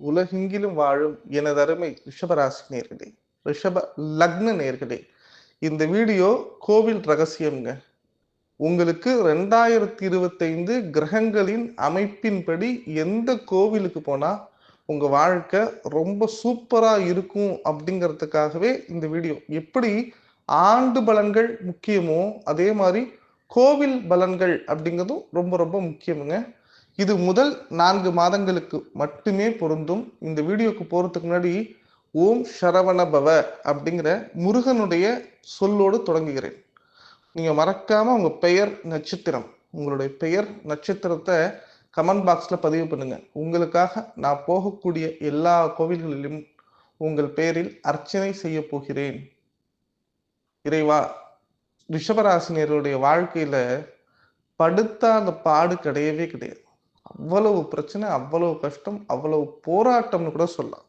உலகெங்கிலும் வாழும் எனது அருமை ரிஷபராசி நேர்களே ரிஷப லக்ன நேர்களே இந்த வீடியோ கோவில் ரகசியம்ங்க. உங்களுக்கு ரெண்டாயிரத்தி இருபத்தைந்து கிரகங்களின் அமைப்பின்படி எந்த கோவிலுக்கு போனா உங்க வாழ்க்கை ரொம்ப சூப்பரா இருக்கும் அப்படிங்கிறதுக்காகவே இந்த வீடியோ. எப்படி ஆண்டு பலன்கள் முக்கியமோ அதே மாதிரி கோவில் பலன்கள் அப்படிங்கிறதும் ரொம்ப ரொம்ப முக்கியமுங்க. இது முதல் நான்கு மாதங்களுக்கு மட்டுமே பொருந்தும். இந்த வீடியோக்கு போகிறதுக்கு முன்னாடி ஓம் சரவணபவ அப்படிங்கிற முருகனுடைய சொல்லோடு தொடங்குகிறேன். நீங்கள் மறக்காமல் உங்கள் பெயர் நட்சத்திரம் உங்களுடைய பெயர் நட்சத்திரத்தை கமெண்ட் பாக்ஸில் பதிவு பண்ணுங்கள் உங்களுக்காக நான் போகக்கூடிய எல்லா கோவில்களிலும் உங்கள் பெயரில் அர்ச்சனை செய்ய போகிறேன். இறைவா ரிஷபராசினியருடைய வாழ்க்கையில் படுத்த அந்த பாடு கிடையவே கிடையாது. அவ்வளவு பிரச்சனை அவ்வளவு கஷ்டம் அவ்வளவு போராட்டம்னு கூட சொல்லலாம்.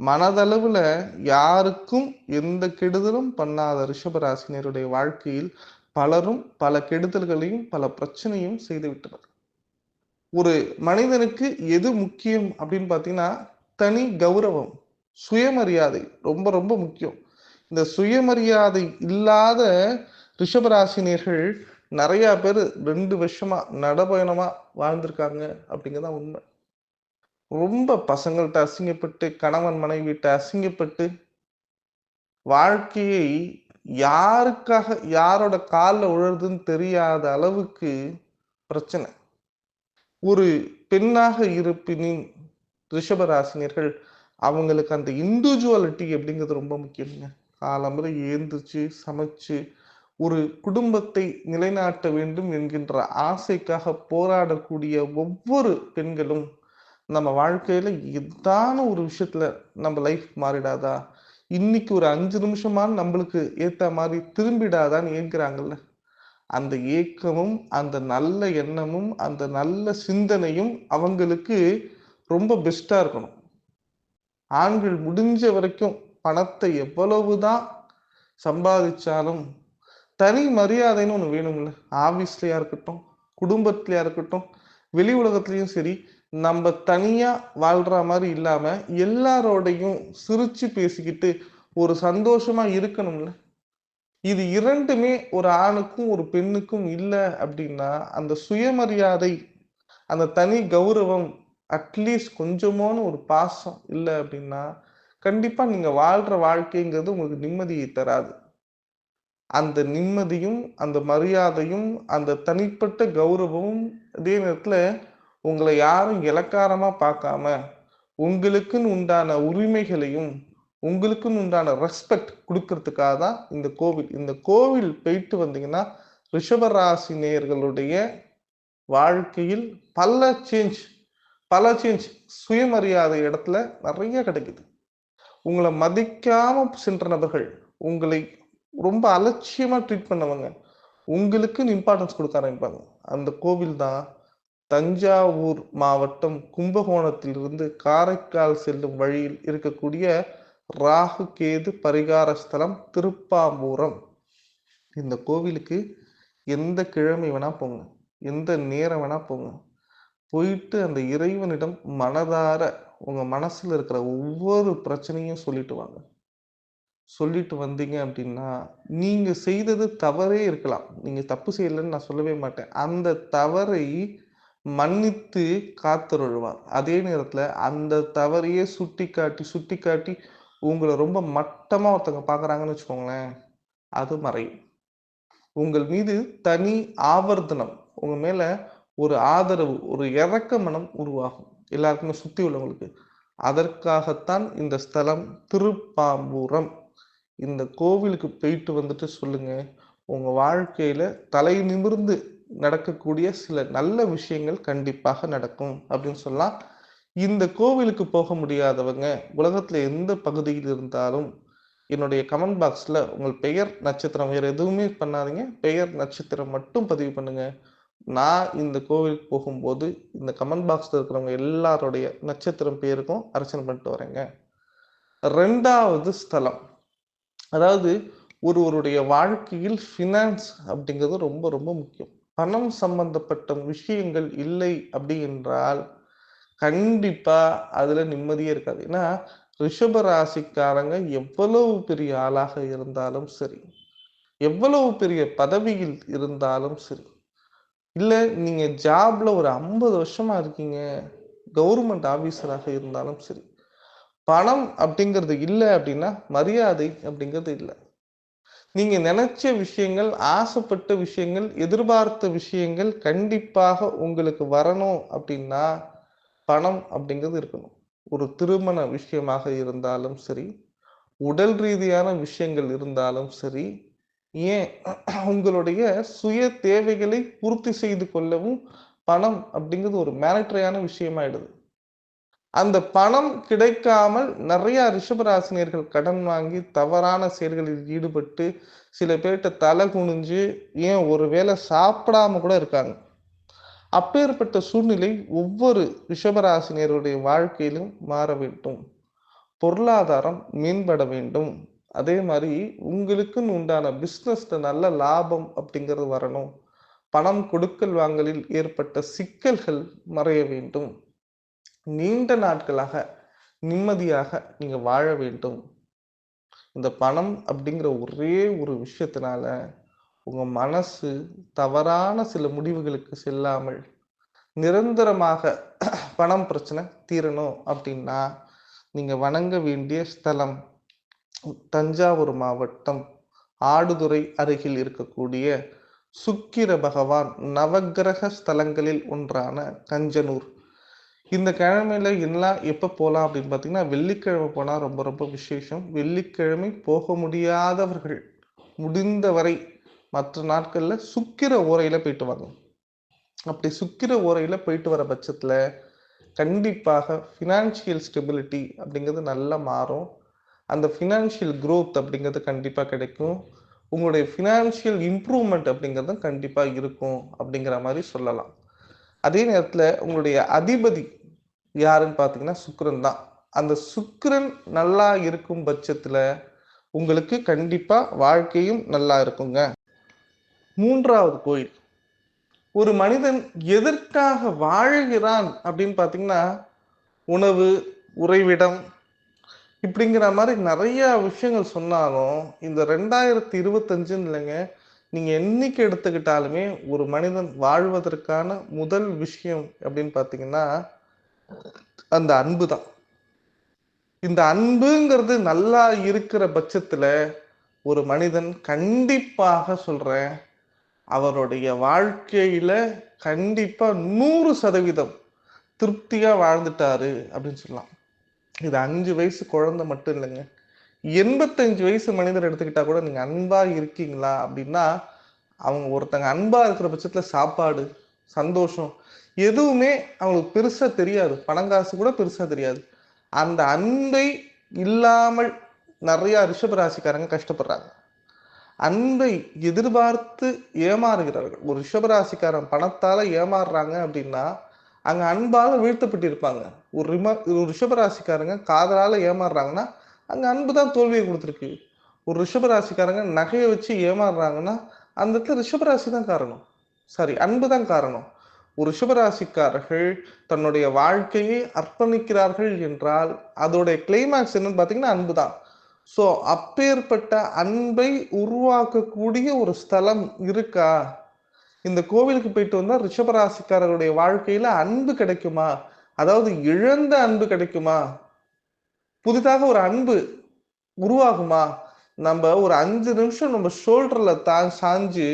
மனதளவுல யாருக்கும் எந்த கெடுதலும் பண்ணாத ரிஷபராசினியருடைய வாழ்க்கையில் பலரும் பல கெடுதல்களையும் பல பிரச்சனையும் செய்து விட்டனர். ஒரு மனிதனுக்கு எது முக்கியம் அப்படின்னு பார்த்தீங்கன்னா தனி கௌரவம் சுயமரியாதை ரொம்ப ரொம்ப முக்கியம். இந்த சுயமரியாதை இல்லாத ரிஷபராசினியர்கள் நிறைய பேர் ரெண்டு வருஷமா நடபயணமா வாழ்ந்திருக்காங்க அப்படிங்கிறதான் உண்மை. ரொம்ப பசங்கள்கிட்ட அசிங்கப்பட்டு கணவன் மனைவிட்ட அசிங்கப்பட்டு வாழ்க்கையை யாருக்காக யாரோட காலில் உழறதுன்னு தெரியாத அளவுக்கு பிரச்சனை. ஒரு பெண்ணாக இருப்பினின் ரிஷபராசினியர்கள் அவங்களுக்கு அந்த இண்டிவிஜுவாலிட்டி அப்படிங்கிறது ரொம்ப முக்கியங்க காலம்பரை ஏந்திரிச்சு சமைச்சு ஒரு குடும்பத்தை நிலைநாட்ட வேண்டும் என்கின்ற ஆசைக்காக போராடக்கூடிய ஒவ்வொரு பெண்களும் நம்ம வாழ்க்கையில ஏதான ஒரு விஷயத்துல நம்ம லைஃப் மாறிடாதா? இன்னைக்கு ஒரு அஞ்சு நிமிஷமான நம்மளுக்கு ஏத்த மாதிரி திரும்பிடாதான்னு ஏங்குறாங்கல்ல. அந்த ஏக்கமும் அந்த நல்ல எண்ணமும் அந்த நல்ல சிந்தனையும் அவங்களுக்கு ரொம்ப பெஸ்டா இருக்கணும். ஆண்கள் முடிஞ்ச வரைக்கும் பணத்தை எவ்வளவுதான் சம்பாதிச்சாலும் தனி மரியாதைன்னு ஒன்று வேணும்ல. ஆஃபீஸ்லையா இருக்கட்டும் குடும்பத்துலையா இருக்கட்டும் வெளி உலகத்துலேயும் சரி நம்ம தனியாக வாழ்கிற மாதிரி இல்லாமல் எல்லாரோடையும் சிரித்து பேசிக்கிட்டு ஒரு சந்தோஷமாக இருக்கணும்ல. இது இரண்டுமே ஒரு ஆணுக்கும் ஒரு பெண்ணுக்கும் இல்லை அப்படின்னா அந்த சுயமரியாதை அந்த தனி கௌரவம் அட்லீஸ்ட் கொஞ்சமான ஒரு பாசம் இல்லை அப்படின்னா கண்டிப்பாக நீங்கள் வாழ்கிற வாழ்க்கைங்கிறது உங்களுக்கு நிம்மதியை தராது. அந்த நிம்மதியும் அந்த மரியாதையும் அந்த தனிப்பட்ட கௌரவமும் அதே நேரத்தில் உங்களை யாரும் இலக்காரமாக பார்க்காம உங்களுக்குன்னு உண்டான உரிமைகளையும் உங்களுக்குன்னு உண்டான ரெஸ்பெக்ட் கொடுக்கறதுக்காக தான் இந்த கோவில். இந்த கோவில் போயிட்டு வந்தீங்கன்னா ரிஷபராசி நேயர்களுடைய வாழ்க்கையில் பல சேஞ்ச் பல சேஞ்ச் சுயமரியாதை இடத்துல நிறைய கிடைக்குது. உங்களை மதிக்காம சென்ற நபர்கள் உங்களை ரொம்ப அலட்சியமா ட்ரீட் பண்ணவங்க. உங்களுக்குன்னு இம்பார்ட்டன்ஸ் கொடுக்க ஆரம்பிப்பாங்க. அந்த கோவில் தான் தஞ்சாவூர் மாவட்டம் கும்பகோணத்திலிருந்து காரைக்கால் செல்லும் வழியில் இருக்கக்கூடிய ராகு கேது பரிகார ஸ்தலம் திருப்பாம்பூரம். இந்த கோவிலுக்கு எந்த கிழமை வேணா போங்க. எந்த நேரம் வேணா போங்க. போயிட்டு அந்த இறைவனிடம் மனதார உங்க மனசுல இருக்கிற ஒவ்வொரு பிரச்சனையும் சொல்லிட்டு வாங்க. சொல்லிட்டு வந்தீங்க அப்படின்னா நீங்கள் செய்தது தவறே இருக்கலாம். நீங்கள் தப்பு செய்யலைன்னு நான் சொல்லவே மாட்டேன். அந்த தவறை மன்னித்து காத்தருள்வார் அதே நேரத்தில் அந்த தவறையே சுட்டி காட்டி சுட்டி காட்டி உங்களை ரொம்ப மட்டமாக ஒருத்தவங்க பார்க்குறாங்கன்னு வச்சுக்கோங்களேன் அது மறையும். உங்கள் மீது தனி ஆவர்த்தனம் உங்கள் மேலே ஒரு ஆதரவு ஒரு இறக்க மனம் உருவாகும். எல்லாருக்குமே சுற்றி உள்ளவங்களுக்கு. அதற்காகத்தான் இந்த ஸ்தலம் திருப்பாம்பூரம். இந்த கோவிலுக்கு போயிட்டு வந்துட்டு சொல்லுங்க. உங்க வாழ்க்கையில தலை நிமிர்ந்து நடக்கக்கூடிய சில நல்ல விஷயங்கள் கண்டிப்பாக நடக்கும் அப்படின்னு சொல்லலாம். இந்த கோவிலுக்கு போக முடியாதவங்க உலகத்துல எந்த பகுதியில் இருந்தாலும் என்னுடைய கமெண்ட் பாக்ஸ்ல உங்கள் பெயர் நட்சத்திரம் வேற எதுவுமே பண்ணாதீங்க. பெயர் நட்சத்திரம் மட்டும் பதிவு பண்ணுங்க. நான் இந்த கோவிலுக்கு போகும்போது இந்த கமெண்ட் பாக்ஸ்ல இருக்கிறவங்க எல்லாருடைய நட்சத்திரம் பேருக்கும் அர்ச்சனை பண்ணிட்டு வரேங்க. ரெண்டாவது ஸ்தலம். அதாவது ஒருவருடைய வாழ்க்கையில் ஃபினான்ஸ் அப்படிங்கிறது ரொம்ப ரொம்ப முக்கியம். பணம் சம்பந்தப்பட்ட விஷயங்கள் இல்லை அப்படி என்றால் கண்டிப்பா அதுல நிம்மதியே இருக்காது. ஏன்னா ரிஷப ராசிக்காரங்க எவ்வளவு பெரிய ஆளாக இருந்தாலும் சரி எவ்வளவு பெரிய பதவியில் இருந்தாலும் சரி இல்லை நீங்கள் ஜாப்ல ஒரு ஐம்பது வருஷமா இருக்கீங்க கவர்மெண்ட் ஆஃபீஸராக இருந்தாலும் சரி பணம் அப்படிங்கிறது இல்லை அப்படின்னா மரியாதை அப்படிங்கிறது இல்லை. நீங்க நினைச்ச விஷயங்கள் ஆசைப்பட்ட விஷயங்கள் எதிர்பார்த்த விஷயங்கள் கண்டிப்பாக உங்களுக்கு வரணும் அப்படின்னா பணம் அப்படிங்கிறது இருக்கணும். ஒரு திருமண விஷயமாக இருந்தாலும் சரி உடல் ரீதியான விஷயங்கள் இருந்தாலும் சரி ஏன் உங்களுடைய சுய தேவைகளை பூர்த்தி செய்து கொள்ளவும் பணம் அப்படிங்கிறது ஒரு மேனட்ரியான விஷயமாயிடுது. அந்த பணம் கிடைக்காமல் நிறைய ரிஷபராசினியர்கள் கடன் வாங்கி தவறான செயல்களில் ஈடுபட்டு சில பேர்கிட்ட தலை குனிஞ்சு ஏன் ஒரு வேளை சாப்பிடாம கூட இருக்காங்க. அப்பேற்பட்ட சூழ்நிலை ஒவ்வொரு ரிஷபராசினியருடைய வாழ்க்கையிலும் மாற வேண்டும். பொருளாதாரம் மேம்பட வேண்டும். அதே மாதிரி உங்களுக்குன்னு உண்டான பிஸ்னஸ்ல நல்ல லாபம் அப்படிங்கிறது வரணும். பணம் கொடுக்கல் வாங்கலில் ஏற்பட்ட சிக்கல்கள் மறைய வேண்டும். நீண்ட நாட்களாக நிம்மதியாக நீங்க வாழ வேண்டும். இந்த பணம் அப்படிங்கிற ஒரே ஒரு விஷயத்தினால உங்க மனசு தவறான சில முடிவுகளுக்கு செல்லாமல் நிரந்தரமாக பணம் பிரச்சனை தீரணும் அப்படின்னா நீங்க வணங்க வேண்டிய ஸ்தலம் தஞ்சாவூர் மாவட்டம் ஆடுதுறை அருகில் இருக்கக்கூடிய சுக்கிர பகவான் நவக்கிரக ஸ்தலங்களில் ஒன்றான கஞ்சனூர் இந்த கிழமையில எல்லாம் எப்போ போகலாம் அப்படின்னு பார்த்தீங்கன்னா வெள்ளிக்கிழமை போனால் ரொம்ப ரொம்ப விசேஷம். வெள்ளிக்கிழமை போக முடியாதவர்கள் முடிந்தவரை மற்ற நாட்களில் சுக்கிர ஓரையில் போயிட்டு வாங்க. அப்படி சுக்கிர ஓரையில் போயிட்டு வர பட்சத்தில் கண்டிப்பாக ஃபினான்ஷியல் ஸ்டெபிலிட்டி அப்படிங்கிறது நல்லா மாறும். அந்த ஃபினான்ஷியல் க்ரோத் அப்படிங்கிறது கண்டிப்பாக கிடைக்கும். உங்களுடைய ஃபினான்ஷியல் இம்ப்ரூவ்மெண்ட் அப்படிங்கிறதும் கண்டிப்பாக இருக்கும் அப்படிங்கிற மாதிரி சொல்லலாம். அதே நேரத்தில் உங்களுடைய அதிபதி யாருன்னு பார்த்தீங்கன்னா சுக்கரன் தான். அந்த சுக்கரன் நல்லா இருக்கும் பட்சத்தில் உங்களுக்கு கண்டிப்பாக வாழ்க்கையும் நல்லா இருக்குங்க. மூன்றாவது கோயில். ஒரு மனிதன் எதற்காக வாழ்கிறான் அப்படின்னு பார்த்தீங்கன்னா உணவு உறைவிடம் இப்படிங்கிற மாதிரி நிறையா விஷயங்கள் சொன்னாலும் இந்த ரெண்டாயிரத்தி இருபத்தஞ்சுன்னு இல்லைங்க நீங்கள் என்னைக்கு எடுத்துக்கிட்டாலுமே ஒரு மனிதன் வாழ்வதற்கான முதல் விஷயம் அப்படின்னு பார்த்தீங்கன்னா அந்த அன்பு தான். இந்த அன்புங்கிறது நல்லா இருக்கிற பட்சத்துல ஒரு மனிதன் கண்டிப்பாக சொல்றேன் அவருடைய வாழ்க்கையில கண்டிப்பா நூறு சதவீதம் திருப்தியா வாழ்ந்துட்டாரு அப்படின்னு சொல்லலாம். இது அஞ்சு வயசு குழந்தை மட்டும் இல்லைங்க. எண்பத்தஞ்சு வயசு மனிதர் எடுத்துக்கிட்டா கூட நீங்க அன்பா இருக்கீங்களா அப்படின்னா அவங்க ஒருத்தங்க அன்பா இருக்கிற பட்சத்துல சாப்பாடு சந்தோஷம் எதுவுமே அவங்களுக்கு பெருசா தெரியாது. பணங்காசு கூட பெருசா தெரியாது. அந்த அன்பை இல்லாமல் நிறைய ரிஷபராசிக்காரங்க கஷ்டப்படுறாங்க. அன்பை எதிர்பார்த்து ஏமாறுகிறார்கள். ஒரு ரிஷபராசிக்காரன் பணத்தால ஏமாறுறாங்க அப்படின்னா அங்க அன்பால வீழ்த்தப்பட்டிருப்பாங்க. ஒரு ரிம ஒரு ரிஷபராசிக்காரங்க காதலால ஏமாறுறாங்கன்னா அங்க அன்பு தான் தோல்வியை கொடுத்துருக்கு. ஒரு ரிஷபராசிக்காரங்க நகையை வச்சு ஏமாறுறாங்கன்னா அந்த இடத்துல ரிஷபராசி தான் காரணம். சாரி அன்பு தான் காரணம். ஒரு ரிஷபராசிக்காரர்கள் தன்னுடைய வாழ்க்கையை அர்ப்பணிக்கிறார்கள் என்றால் அதோடைய கிளைமேக்ஸ் என்னன்னு பார்த்தீங்கன்னா அன்பு தான். ஸோ அப்பேற்பட்ட அன்பை உருவாக்கக்கூடிய ஒரு ஸ்தலம் இருக்கா? இந்த கோவிலுக்கு போயிட்டு வந்தால் ரிஷபராசிக்காரருடைய வாழ்க்கையில அன்பு கிடைக்குமா? அதாவது இழந்த அன்பு கிடைக்குமா? புதிதாக ஒரு அன்பு உருவாகுமா? நம்ம ஒரு அஞ்சு நிமிஷம் நம்ம ஷோல்டர்ல தா சாஞ்சு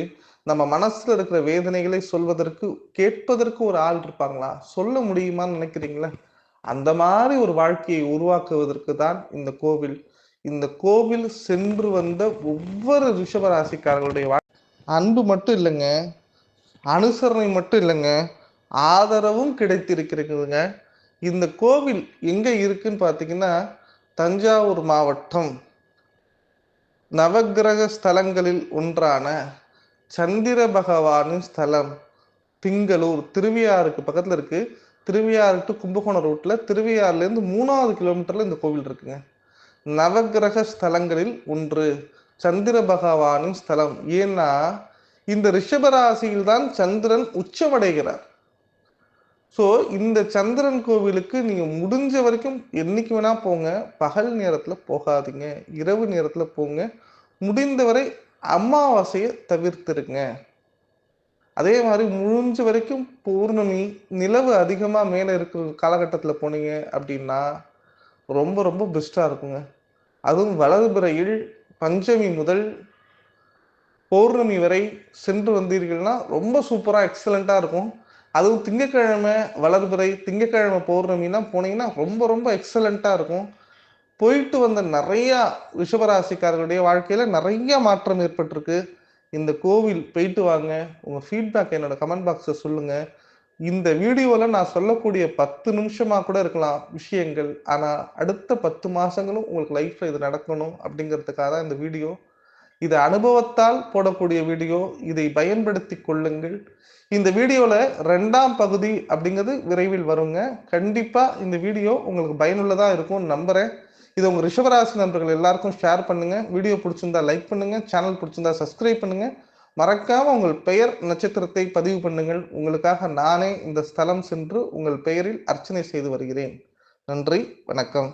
நம்ம மனசுல இருக்கிற வேதனைகளை சொல்வதற்கு கேட்பதற்கு ஒரு ஆள் இருப்பாங்களா? சொல்ல முடியுமான்னு நினைக்கிறீங்களா? அந்த மாதிரி ஒரு வாழ்க்கையை உருவாக்குவதற்கு தான் இந்த கோவில் இந்த கோவில் சென்று வந்த ஒவ்வொரு ரிஷபராசிக்காரர்களுடைய அன்பு மட்டும் இல்லைங்க. அனுசரணை மட்டும் இல்லைங்க. ஆதரவும் கிடைத்திருக்கிறதுங்க. இந்த கோவில் எங்க இருக்குன்னு பார்த்தீங்கன்னா தஞ்சாவூர் மாவட்டம். நவக்கிரக ஸ்தலங்களில் ஒன்றான சந்திர பகவானின் ஸ்தலம் திங்களூர் திருவியாருக்கு பக்கத்துல இருக்கு. திருவியாறு டு கும்பகோணம் ரூட்ல திருவியாறுல இருந்து மூணாவது கிலோமீட்டர்ல இந்த கோவில் இருக்குங்க. நவக்கிரக ஸ்தலங்களில் ஒன்று சந்திர பகவானின் ஸ்தலம். ஏன்னா இந்த ரிஷபராசியில் தான் சந்திரன் உச்சமடைகிறார். ஸோ இந்த சந்திரன் கோவிலுக்கு நீங்கள் முடிஞ்ச வரைக்கும் என்னைக்கு வேணா போங்க. பகல் நேரத்தில் போகாதீங்க. இரவு நேரத்தில் போங்க. முடிந்தவரை அமாவாசையை தவிர்த்துருங்க. அதே மாதிரி முடிஞ்ச வரைக்கும் பௌர்ணமி நிலவு அதிகமாக மேலே இருக்கிற காலகட்டத்தில் போனீங்க அப்படின்னா ரொம்ப ரொம்ப பெஸ்ட்டாக இருக்குங்க. அதுவும் வலதுபுறையில் பஞ்சமி முதல் பௌர்ணமி வரை சென்று வந்தீர்கள்னா ரொம்ப சூப்பராக எக்ஸலண்ட்டாக இருக்கும். அதுவும் திங்கக்கிழமை வளர்புறை திங்கக்கிழமை பௌர்ணமினா போனீங்கன்னா ரொம்ப ரொம்ப எக்ஸலண்ட்டாக இருக்கும். போயிட்டு வந்த நிறைய ரிஷபராசிக்காரர்களுடைய வாழ்க்கையில நிறைய மாற்றம் ஏற்பட்டிருக்கு. இந்த கோவில் போயிட்டு வாங்க. உங்க ஃபீட்பேக் என்னோட கமெண்ட் பாக்ஸ்ல சொல்லுங்க. இந்த வீடியோல நான் சொல்லக்கூடிய பத்து நிமிஷமா கூட இருக்கலாம் விஷயங்கள். ஆனா அடுத்த பத்து மாசங்களும் உங்களுக்கு லைஃப்ல இது நடக்கணும் அப்படிங்கிறதுக்காக தான் இந்த வீடியோ. இது அனுபவத்தால் போடக்கூடிய வீடியோ. இதை பயன்படுத்தி கொள்ளுங்கள். இந்த வீடியோல ரெண்டாம் பகுதி அப்படிங்கிறது விரைவில் வருங்க. கண்டிப்பா இந்த வீடியோ உங்களுக்கு பயனுள்ளதா இருக்கும் நம்புறேன். இது உங்கள் ரிஷபராசி நண்பர்கள் எல்லாருக்கும் ஷேர் பண்ணுங்கள் வீடியோ பிடிச்சிருந்தா லைக் பண்ணுங்கள் சேனல் பிடிச்சிருந்தா சப்ஸ்கிரைப் பண்ணுங்கள் மறக்காமல் உங்கள் பெயர் நட்சத்திரத்தை பதிவு பண்ணுங்கள். உங்களுக்காக நானே இந்த ஸ்தலம் சென்று உங்கள் பெயரில் அர்ச்சனை செய்து வருகிறேன். நன்றி வணக்கம்.